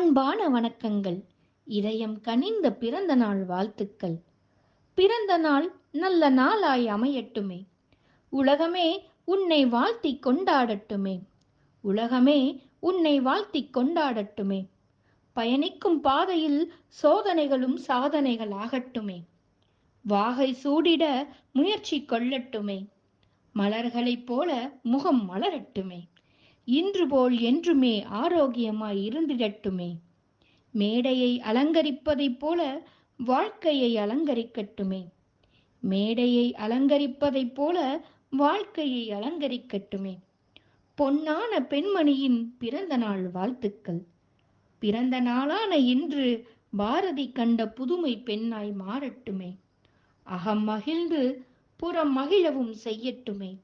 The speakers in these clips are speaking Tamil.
அன்பான வணக்கங்கள். இதயம் கனிந்த பிறந்த நாள் வாழ்த்துக்கள். பிறந்த நாள் நல்ல நாளாய் அமையட்டுமே. உலகமே உன்னை வாழ்த்தி கொண்டாடட்டுமே. உலகமே உன்னை வாழ்த்தி கொண்டாடட்டுமே. பயணிக்கும் பாதையில் சோதனைகளும் சாதனைகள் ஆகட்டுமே. வாகை சூடிட முயற்சி கொள்ளட்டுமே. மலர்களைப் போல முகம் மலரட்டுமே. இன்று போல் என்றுமே ஆரோக்கியமாய் இருந்திடட்டுமே. மேடையை அலங்கரிப்பதைப் போல வாழ்க்கையை அலங்கரிக்கட்டுமே. மேடையை அலங்கரிப்பதைப் போல வாழ்க்கையை அலங்கரிக்கட்டுமே. பொன்னான பெண்மணியின் பிறந்த நாள் வாழ்த்துக்கள். பிறந்த நாளான இன்று பாரதி கண்ட புதுமை பெண்ணாய் மாறட்டுமே. அகம் மகிழ்ந்து புறம் மகிழவும் செய்யட்டுமே.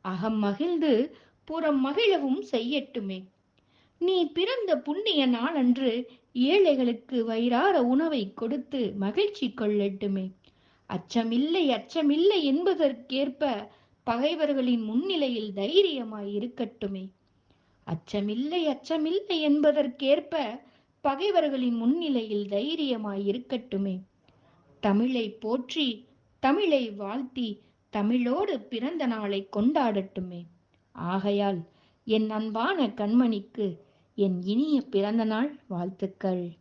அகம் மகிழ்ந்து புறம் மகிழவும் செய்யட்டுமே. நீ பிறந்த புண்ணிய நாளன்று ஏழைகளுக்கு வயிறார உணவை கொடுத்து மகிழ்ச்சி கொள்ளட்டுமே. அச்சமில்லை அச்சமில்லை என்பதற்கேற்ப பகைவர்களின் முன்னிலையில் தைரியமாய் இருக்கட்டுமே. அச்சமில்லை அச்சமில்லை என்பதற்கேற்ப பகைவர்களின் முன்னிலையில் தைரியமாய் இருக்கட்டுமே. தமிழை போற்றி தமிழை வாழ்த்தி தமிழோடு பிறந்த நாளை கொண்டாடட்டுமே. ஆகையால் என் அன்பான கண்மணிக்கு என் இனிய பிறந்தநாள் வாழ்த்துக்கள்.